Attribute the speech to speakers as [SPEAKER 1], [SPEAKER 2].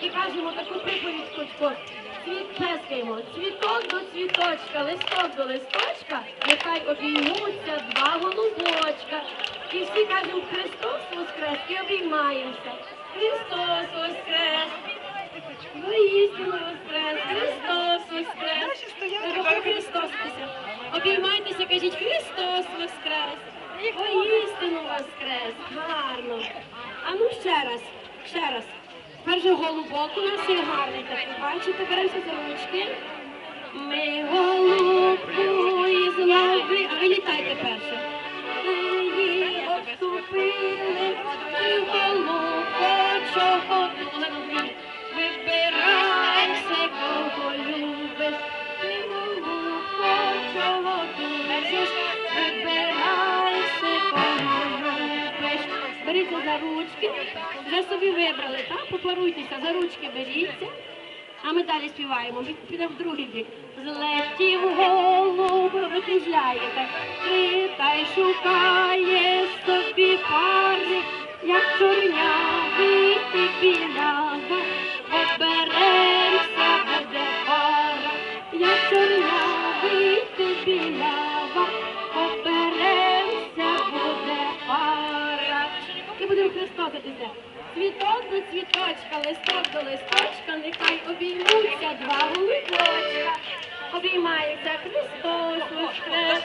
[SPEAKER 1] таку приповідь Кучко. Цвіт плескаємо. Цвіток до цвіточка, листок до листочка, нехай обіймуться два голубочка. І всі кажемо Христос Воскрес і обіймаємося. Христос Воскрес! Воістину Воскрес! Христос Воскрес! Дорога Христос Воскрес! Обіймайтеся, кажіть Христос Воскрес! Воістину Воскрес! Гарно! А ну ще раз, ще раз. Перший голубок у нас є гарний такий. Бачите, беремося за ручки. Ми голубку із лави. А ви літайте перше. Її обступили, ти Беріться за ручки. Вже собі вибрали, так? Попаруйтеся, за ручки беріться. А ми далі співаємо. Підемо в другий бік. Злетів голуб, ви та й шукає собі пари, як чорнявий І будемо хрестотитися. Цвіток до цвіточка, листок до листочка, нехай обіймуться два голубочка. Обіймається Христос Воскрес.